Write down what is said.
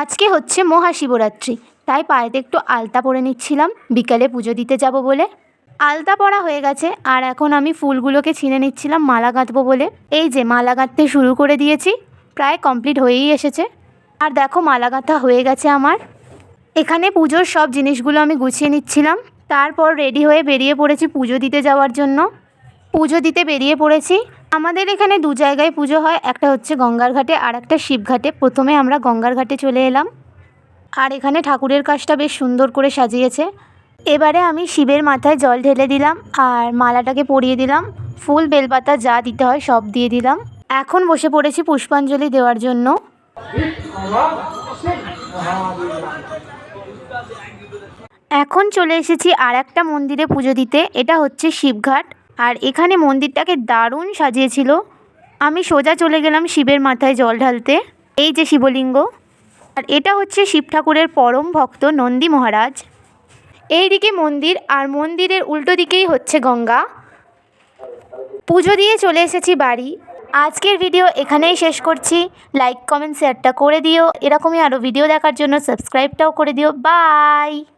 আজকে হচ্ছে মহাশিবরাত্রি, তাই পায়েতে একটু আলতা পরে নিচ্ছিলাম, বিকালে পুজো দিতে যাব বলে। আলতা পরা হয়ে গেছে, আর এখন আমি ফুলগুলোকে ছিঁড়ে নিচ্ছিলাম, মালা গাঁথবো বলে। এই যে মালা গাঁথতে শুরু করে দিয়েছি, প্রায় কমপ্লিট হয়েই এসেছে। আর দেখো মালা গাঁথা হয়ে গেছে আমার। এখানে পুজোর সব জিনিসগুলো আমি গুছিয়ে নিচ্ছিলাম। তারপর রেডি হয়ে বেরিয়ে পড়েছি পুজো দিতে যাওয়ার জন্য। পুজো দিতে বেরিয়ে পড়েছি আমাদের এখানে দু জায়গায় পুজো হয়, একটা হচ্ছে গঙ্গার ঘাটে আর একটা শিবঘাটে প্রথমে আমরা গঙ্গার ঘাটে চলে এলাম। আর এখানে ঠাকুরের কাজটা বেশ সুন্দর করে সাজিয়েছে। এবারে আমি শিবের মাথায় জল ঢেলে দিলাম আর মালাটাকে পরিয়ে দিলাম। ফুল, বেলপাতা যা দিতে হয় সব দিয়ে দিলাম। এখন বসে পড়েছি পুষ্পাঞ্জলি দেওয়ার জন্য। এখন চলে এসেছি আর একটা মন্দিরে পুজো দিতে। এটা হচ্ছে শিবঘাট। আর এখানে মন্দিরটাকে দারুণ সাজিয়েছিল। আমি সোজা চলে গেলাম শিবের মাথায় জল ঢালতে। এই যে শিবলিঙ্গ। আর এটা হচ্ছে শিব ঠাকুরের পরম ভক্ত নন্দী মহারাজ। এই দিকে মন্দির আর মন্দিরের উল্টো দিকেই হচ্ছে গঙ্গা। পুজো দিয়ে চলে এসেছি বাড়ি। আজকের ভিডিও এখানেই শেষ করছি। লাইক, কমেন্ট, শেয়ারটা করে দিও। এরকমই আরও ভিডিও দেখার জন্য সাবস্ক্রাইবটাও করে দিও। বাই!